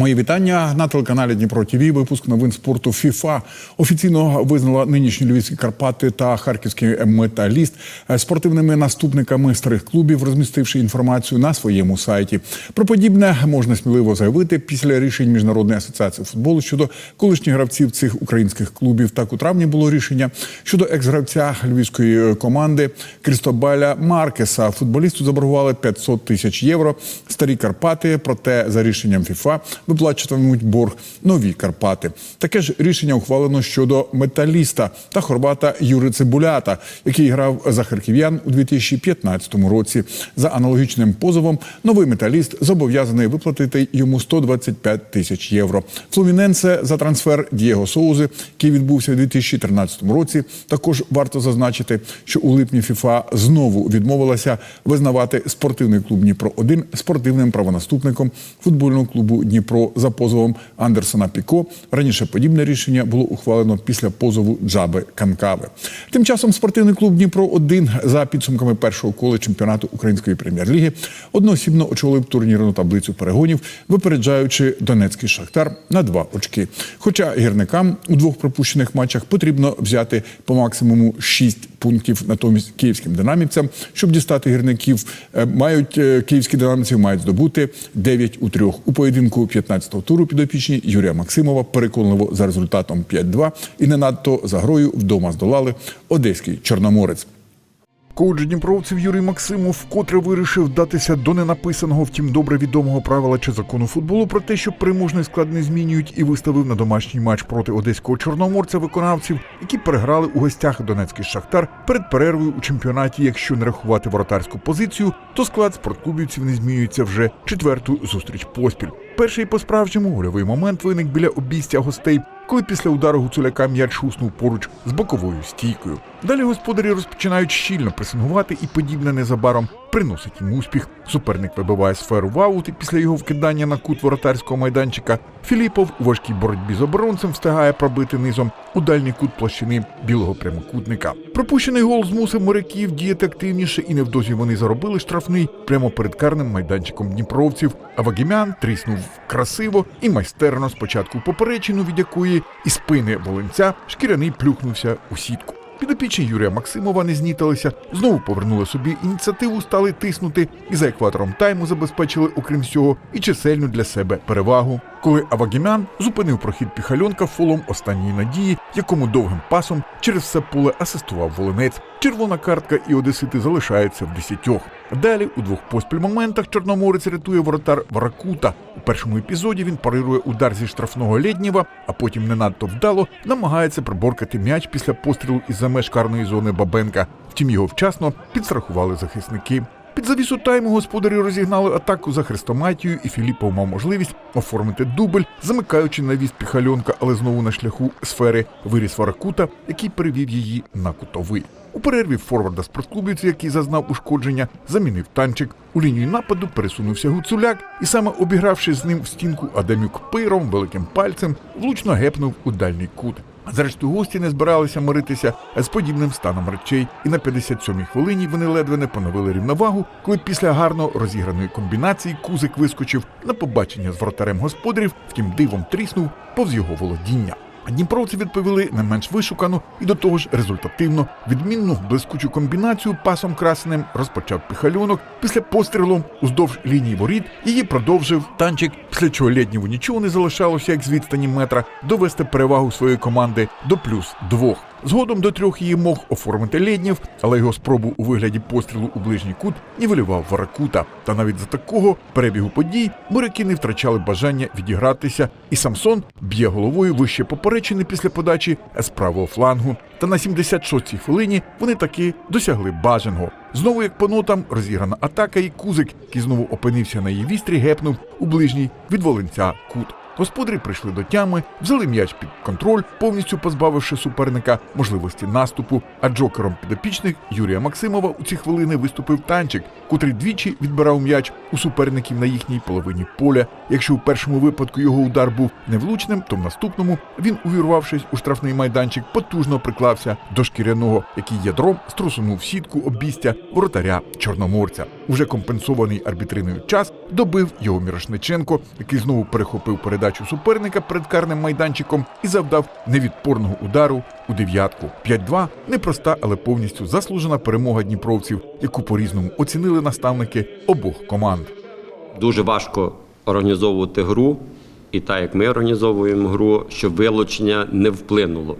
Мої вітання на телеканалі Дніпро ТВ. Випуск новин спорту ФІФА офіційно визнала нинішні львівські Карпати та харківський металіст спортивними наступниками старих клубів, розмістивши інформацію на своєму сайті. Про подібне можна сміливо заявити після рішень міжнародної асоціації футболу щодо колишніх гравців цих українських клубів. Так у травні було рішення щодо екс-гравця львівської команди Крістобаля Маркеса. Футболісту заборгували 500 тисяч євро. Старі Карпати, проте за рішенням ФІФА виплачуватимуть борг нові Карпати. Таке ж рішення ухвалено щодо металіста та хорвата Юри Цибулята, який грав за харків'ян у 2015 році. За аналогічним позовом новий металіст зобов'язаний виплатити йому 125 тисяч євро. Флуміненсе за трансфер Дієго Соузи, який відбувся у 2013 році. Також варто зазначити, що у липні ФІФА знову відмовилася визнавати спортивний клуб Дніпро 1 спортивним правонаступником футбольного клубу Дніпро за позовом Андерсона Піко. Раніше подібне рішення було ухвалено після позову Джаби Канкави. Тим часом спортивний клуб Дніпро 1 за підсумками першого кола чемпіонату української прем'єр-ліги одноосібно очолив турнірну таблицю перегонів, випереджаючи Донецький шахтар на два очки. Хоча гірникам у двох пропущених матчах потрібно взяти по максимуму 6 пунктів, натомість київським динамівцям, щоб дістати гірників, е, мають е, київські динамівці мають здобути 9 у трьох у поєдинку 15-го туру. Підопічні Юрія Максимова переконливо за результатом 5-2 і не надто за грою вдома здолали одеський чорноморець. Коуч дніпровців Юрій Максимов вкотре вирішив вдатися до ненаписаного, втім добре відомого правила чи закону футболу про те, що переможний склад не змінюють, і виставив на домашній матч проти одеського чорноморця виконавців, які переграли у гостях Донецький шахтар перед перервою у чемпіонаті. Якщо не рахувати воротарську позицію, то склад спортклубівців не змінюється вже четверту зустріч поспіль. Перший по справжньому гольовий момент виник біля обійстя гостей, коли після удару гуцуляка м'яч шуснув поруч з боковою стійкою. Далі господарі розпочинають щільно пресингувати і подібне незабаром приносить їм успіх. Суперник вибиває сферу в аут і після його вкидання на кут воротарського майданчика. Філіпов у важкій боротьбі з оборонцем встигає пробити низом у дальній кут площини білого прямокутника. Пропущений гол змусив моряків діяти активніше, і невдовзі вони заробили штрафний прямо перед карним майданчиком дніпровців. А Вагімян тріснув красиво і майстерно спочатку поперечину, від якої із спини волинця шкіряний плюхнувся у сітку. Підопічні Юрія Максимова не зніталися, знову повернули собі ініціативу, стали тиснути і за екватором тайму забезпечили, окрім всього, і чисельну для себе перевагу. Коли Авагімян зупинив прохід піхальонка фолом останньої надії, якому довгим пасом через все поле асистував волинець. Червона картка і одесити залишаються в десятьох. Далі у двох поспіль моментах Чорноморець рятує воротар Варакута. У першому епізоді він парирує удар зі штрафного Лєднєва, а потім не надто вдало намагається приборкати м'яч після пострілу із за меж карної зони Бабенка. Втім, його вчасно підстрахували захисники. Під завісу тайму господарі розігнали атаку за хрестоматію, і Філіпов мав можливість оформити дубль, замикаючи на віз піхальонка, але знову на шляху сфери виріс Варакута, який перевів її на кутовий. У перерві форварда спортклубівця, який зазнав ушкодження, замінив танчик. У лінію нападу пересунувся Гуцуляк, і саме обігравши з ним в стінку Адамюк пиром, великим пальцем, влучно гепнув у дальній кут. Зрештою, гості не збиралися миритися з подібним станом речей, і на 57-й хвилині вони ледве не поновили рівновагу, коли після гарно розіграної комбінації кузик вискочив на побачення з вратарем господарів, втім дивом тріснув повз його володіння. Дніпровці відповіли не менш вишукану і до того ж результативно відмінну блискучу комбінацію пасом красеним розпочав піхальонок. Після пострілу уздовж лінії воріт її продовжив танчик, після чого Лєднєву нічого не залишалося, як з відстані метра, довести перевагу своєї команди до плюс двох. Згодом до трьох її мог оформити Лєднєв, але його спробу у вигляді пострілу у ближній кут нівелював Варакута. Та навіть за такого перебігу подій моряки не втрачали бажання відігратися, і Самсон б'є головою вище поперечини після подачі з правого флангу. Та на 76-й хвилині вони таки досягли бажаного. Знову як по нотам розіграна атака, і кузик, який знову опинився на її вістрі, гепнув у ближній від волинця кут. Господарі прийшли до тями, взяли м'яч під контроль, повністю позбавивши суперника можливості наступу. А джокером підопічних Юрія Максимова у ці хвилини виступив танчик, котрий двічі відбирав м'яч у суперників на їхній половині поля. Якщо у першому випадку його удар був невлучним, то в наступному він, увірвавшись у штрафний майданчик, потужно приклався до шкіряного, який ядром струсунув сітку обійстя воротаря Чорноморця. Уже компенсований арбітриною час добив його Мірошниченко, який знову перехопив передачу суперника перед карним майданчиком і завдав невідпорного удару у дев'ятку. 5-2 – непроста, але повністю заслужена перемога дніпровців, яку по-різному оцінили наставники обох команд. Дуже важко організовувати гру, і так як ми організовуємо гру, щоб вилучення не вплинуло.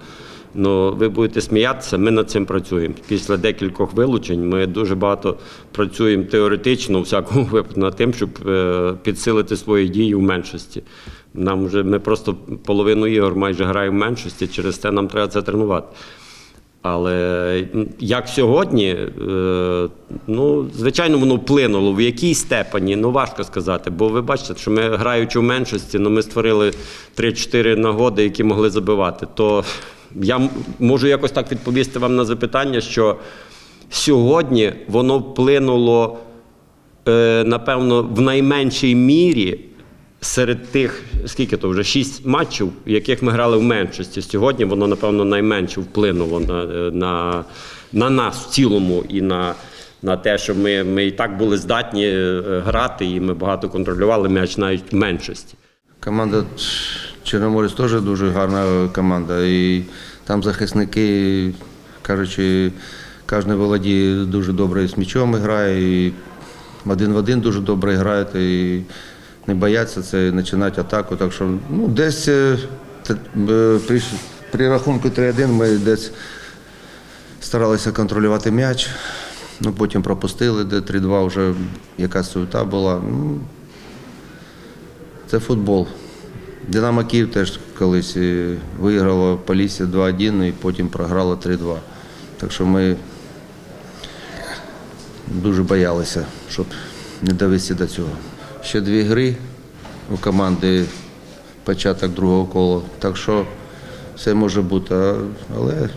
Ну, ви будете сміятися, ми над цим працюємо. Після декількох вилучень ми дуже багато працюємо теоретично, у всякому випадку, над тим, щоб е, підсилити свої дії в меншості. Нам вже ми просто половину ігор майже граємо в меншості, через це нам треба це тренувати. Але як сьогодні, е, ну, звичайно, воно вплинуло. В якій степені, ну важко сказати. Бо ви бачите, що ми граючи в меншості, ну, ми створили 3-4 нагоди, які могли забивати. То я можу якось так відповісти вам на запитання, що сьогодні воно вплинуло, е, напевно, в найменшій мірі серед тих, скільки то вже шість матчів, яких ми грали в меншості. Сьогодні воно, напевно, найменше вплинуло на, на, на нас в цілому і на, на те, що ми, ми і так були здатні е, грати, і ми багато контролювали м'яч навіть в меншості. Команда Чорноморець теж дуже гарна команда. І там захисники, кажучи, кожен володіє дуже добре з м'ячом грає, і один в один дуже добре грає. І не бояться це починати атаку. Так що ну, десь е, е, при, при рахунку 3-1 ми десь старалися контролювати м'яч. Ну, потім пропустили, де 3-2 вже якась суета була. Ну, це футбол. Динамо Київ теж колись е, виграло Полісся 2-1 і потім програло 3-2. Так що ми дуже боялися, щоб не довести до цього. Ще дві гри у команди початок другого кола. Так що все може бути. Але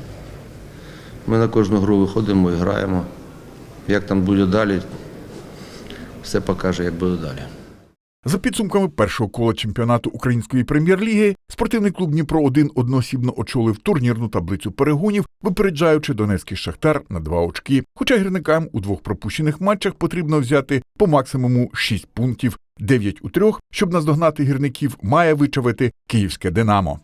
ми на кожну гру виходимо і граємо. Як там буде далі, все покаже, як буде далі. За підсумками першого кола чемпіонату української прем'єр-ліги, спортивний клуб Дніпро 1 одноосібно очолив турнірну таблицю перегонів, випереджаючи Донецький Шахтар на два очки. Хоча гірникам у двох пропущених матчах потрібно взяти по максимуму 6 пунктів, 9 у трьох, щоб наздогнати гірників, має вичавити київське Динамо.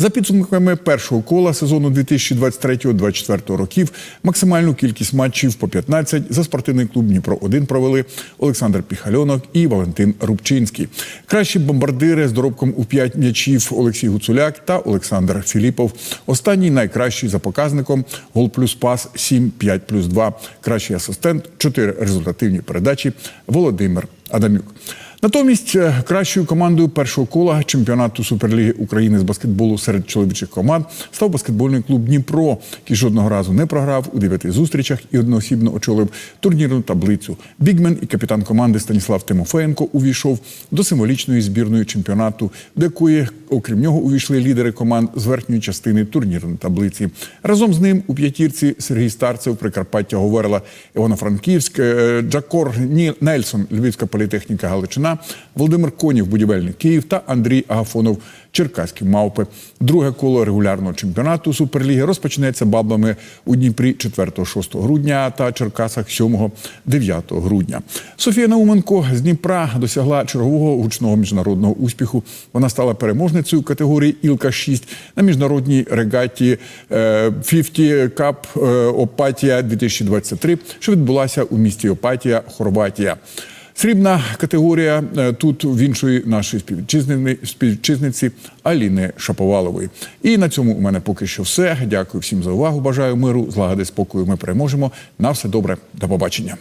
За підсумками першого кола сезону 2023-2024 років максимальну кількість матчів по 15 за спортивний клуб Дніпро 1 провели Олександр Піхальонок і Валентин Рубчинський. Кращі бомбардири з доробком у 5 м'ячів Олексій Гуцуляк та Олександр Філіпов. Останній найкращий за показником гол плюс пас 7-5 плюс 2. Кращий асистент 4 результативні передачі Володимир Адамюк. Натомість е, кращою командою першого кола чемпіонату Суперліги України з баскетболу серед чоловічих команд став баскетбольний клуб Дніпро, який жодного разу не програв у дев'яти зустрічах і одноосібно очолив турнірну таблицю. Бігмен і капітан команди Станіслав Тимофеєнко увійшов до символічної збірної чемпіонату, до якої, окрім нього, увійшли лідери команд з верхньої частини турнірної таблиці. Разом з ним у п'ятірці Сергій Старцев, Прикарпаття Говерла, Івано-Франківськ, е, Джакор Нельсон, Львівська політехніка Галичина, Володимир Конів, будівельник Київ та Андрій Агафонов, Черкаські мавпи. Друге коло регулярного чемпіонату Суперліги розпочнеться баблами у Дніпрі 4-6 грудня та Черкасах 7-9 грудня. Софія Науменко з Дніпра досягла чергового гучного міжнародного успіху. Вона стала переможницею категорії Ілка 6 на міжнародній регаті е, 50 Cup е, Опатія 2023, що відбулася у місті Опатія, Хорватія. Срібна категорія е, тут в іншої нашої співвітчизниці Аліни Шаповалової. І на цьому у мене поки що все. Дякую всім за увагу. Бажаю миру, злагоди, спокою. Ми переможемо. На все добре. До побачення.